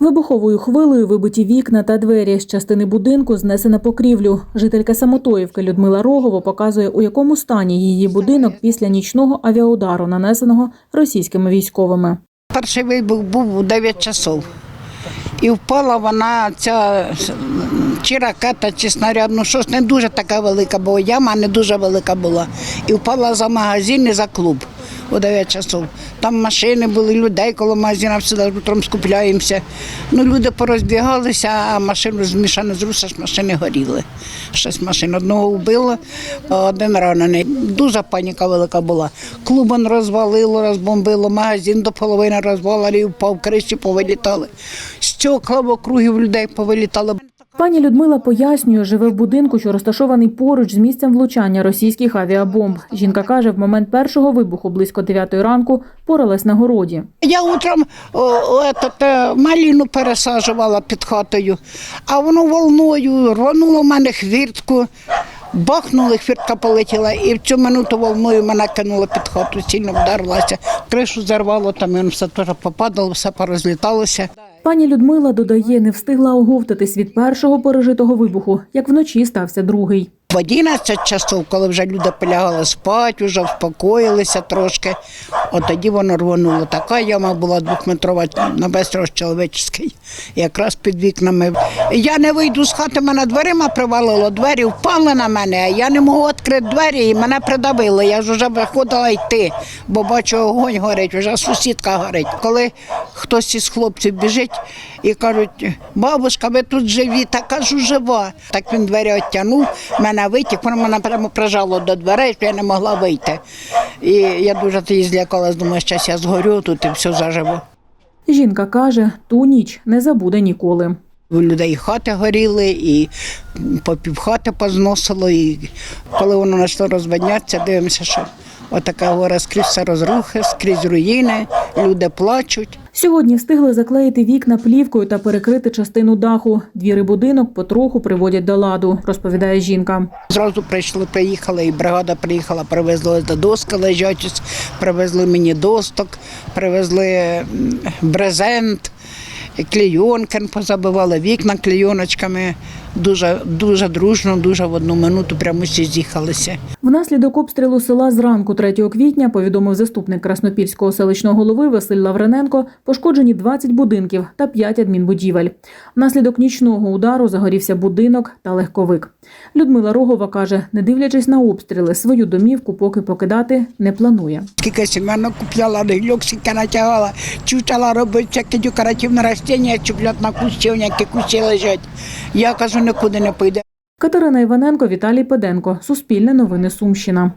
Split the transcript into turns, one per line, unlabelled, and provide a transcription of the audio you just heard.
Вибуховою хвилею вибиті вікна та двері з частини будинку знесена покрівлю. Жителька Самотоївки Людмила Рогова показує, у якому стані її будинок після нічного авіаудару, нанесеного російськими військовими.
Перший вибух був у 9 часов. І впала вона, ця чи ракета, чи снаряд, ну щось не дуже така велика, бо яма не дуже велика була. І впала за магазин і за клуб у 9 часов. Там машини були, людей коло магазина, всі утром скупляємося. Ну, люди порозбігалися, а машину змішано з руса, машини горіли. Шість машин. Одного вбило, один ранений. Дуже паніка велика була. Клуб он розвалило, розбомбило, магазин до половини розвалили, впав, криші повилітали. Стекла в округів людей повилітали.
Пані Людмила пояснює, живе в будинку, що розташований поруч з місцем влучання російських авіабомб. Жінка каже, в момент першого вибуху близько 9 ранку поралась на городі.
Я утром е, маліну пересаджувала під хатою, а воно волною рвануло в мене хвіртку, бахнули, хвіртка полетіла, і в цю минуту волною мене кинуло під хату, сильно вдарилася. Кришу зарвало, там і все теж попадало, все порозліталося.
Пані Людмила додає, не встигла оговтатись від першого пережитого вибуху, як вночі стався другий.
В 11 часов, коли вже люди полягали спати, вже вспокоїлися трошки, от тоді воно рвонуло. Така яма була двохметрова на весь чоловічий, якраз під вікнами. Я не вийду з хати, мене дверима привалило, двері впали на мене, а я не можу відкрити двері і мене придавило. Я ж вже виходила йти, бо бачу, огонь горить, вже сусідка горить. Коли хтось із хлопців біжить і кажуть, бабушка, ви тут живі, та кажу, жива. Так він двері оттягнув, мене витік, воно мене прямо прижало до дверей, що я не могла вийти. І я дуже тоді злякалась, думаю, що я згорю тут і все заживу.
Жінка каже, ту ніч не забуде ніколи.
У людей хати горіли, і по півхати позносило. І коли воно почало розводнятися, дивимося, що отака гора скрізь все розрухи, скрізь руїни, люди плачуть.
Сьогодні встигли заклеїти вікна плівкою та перекрити частину даху. Двіри будинок потроху приводять до ладу, розповідає жінка.
Зразу прийшли, приїхали, і бригада приїхала, привезли до доски ось, привезли мені досток, привезли брезент, клейонки, позабивали вікна клейоночками. Дуже, дуже дружно, дуже в одну минуту прямо всі з'їхалися.
Внаслідок обстрілу села зранку 3 квітня, повідомив заступник Краснопільського селищного голови Василь Лаврененко, пошкоджені 20 будинків та 5 адмінбудівель. Внаслідок нічного удару загорівся будинок та легковик. Людмила Рогова каже, не дивлячись на обстріли, свою домівку поки покидати не планує.
Скільки сімейно купляла, гільок скільки натягала, чучала робити всякі декоративні рослиння, чіплять на кущі, які кущі лежать. Я кажу, нікуди не піде.
Катерина Іваненко, Віталій Педенко. Суспільне новини Сумщина.